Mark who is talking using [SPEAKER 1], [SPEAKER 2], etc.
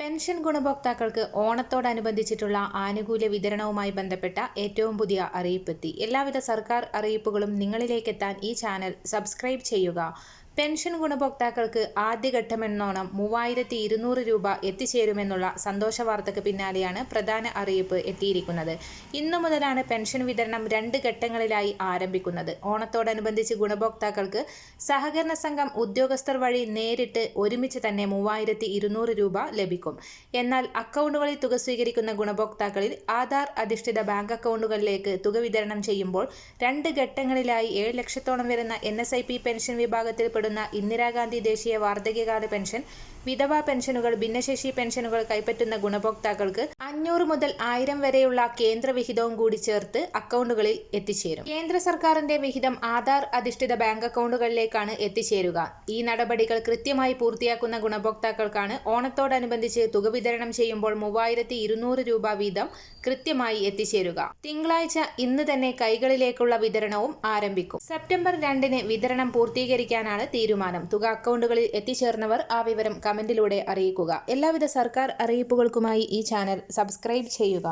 [SPEAKER 1] Pension ഗുണഭോക്താക്കൾക്ക് ഓണത്തോടനുബന്ധിച്ചിട്ടുള്ള ആനുകൂല്യ വിതരണവുമായി ബന്ധപ്പെട്ട ഏറ്റവും പുതിയ അറിയിപ്പെത്തി. എല്ലാവിധ സർക്കാർ അറിയിപ്പുകളും നിങ്ങളിലേക്കെത്താൻ ഈ ചാനൽ സബ്സ്ക്രൈബ് ചെയ്യുക. പെൻഷൻ ഗുണഭോക്താക്കൾക്ക് ആദ്യഘട്ടമെന്നോണം മൂവായിരത്തി ഇരുന്നൂറ് രൂപ എത്തിച്ചേരുമെന്നുള്ള സന്തോഷ വാർത്തയ്ക്ക് പിന്നാലെയാണ് പ്രധാന അറിയിപ്പ് എത്തിയിരിക്കുന്നത്. ഇന്നു മുതലാണ് പെൻഷൻ വിതരണം രണ്ട് ഘട്ടങ്ങളിലായി ആരംഭിക്കുന്നത്. ഓണത്തോടനുബന്ധിച്ച് ഗുണഭോക്താക്കൾക്ക് സഹകരണ സംഘം ഉദ്യോഗസ്ഥർ വഴി നേരിട്ട് ഒരുമിച്ച് തന്നെ മൂവായിരത്തി ഇരുന്നൂറ് രൂപ ലഭിക്കും. എന്നാൽ അക്കൗണ്ടുകളിൽ തുക സ്വീകരിക്കുന്ന ഗുണഭോക്താക്കളിൽ ആധാർ അധിഷ്ഠിത ബാങ്ക് അക്കൗണ്ടുകളിലേക്ക് തുക വിതരണം ചെയ്യുമ്പോൾ രണ്ട് ഘട്ടങ്ങളിലായി ഏഴ് ലക്ഷത്തോളം വരുന്ന എൻ പെൻഷൻ ഐ വിഭാഗത്തിൽപ്പെടുന്ന ഇന്ദിരാഗാന്ധി ദേശീയ വാർദ്ധക്യകാല പെൻഷൻ വിധവാ പെൻഷനുകൾ ഭിന്നശേഷി പെൻഷനുകൾ കൈപ്പറ്റുന്ന ഗുണഭോക്താക്കൾക്ക് അഞ്ഞൂറ് മുതൽ ആയിരം വരെയുള്ള കേന്ദ്ര വിഹിതവും കൂടി ചേർത്ത് അക്കൗണ്ടുകളിൽ എത്തിച്ചേരും. കേന്ദ്ര സർക്കാരിന്റെ വിഹിതം ആധാർ അധിഷ്ഠിത ബാങ്ക് അക്കൗണ്ടുകളിലേക്കാണ് എത്തിച്ചേരുക. ഈ നടപടികൾ കൃത്യമായി പൂർത്തിയാക്കുന്ന ഗുണഭോക്താക്കൾക്കാണ് ഓണത്തോടനുബന്ധിച്ച് തുക വിതരണം ചെയ്യുമ്പോൾ മൂവായിരത്തി രൂപ വീതം കൃത്യമായി എത്തിച്ചേരുക. തിങ്കളാഴ്ച ഇന്ന് തന്നെ കൈകളിലേക്കുള്ള വിതരണവും ആരംഭിക്കും. സെപ്റ്റംബർ രണ്ടിന് വിതരണം പൂർത്തീകരിക്കാനാണ് തീരുമാനം. തുക അക്കൗണ്ടുകളിൽ എത്തിച്ചേർന്നവർ ആ വിവരം കമന്റിലൂടെ അറിയിക്കുക. എല്ലാവിധ സർക്കാർ അറിയിപ്പുകൾക്കുമായി ഈ ചാനൽ സബ്സ്ക്രൈബ് ചെയ്യുക.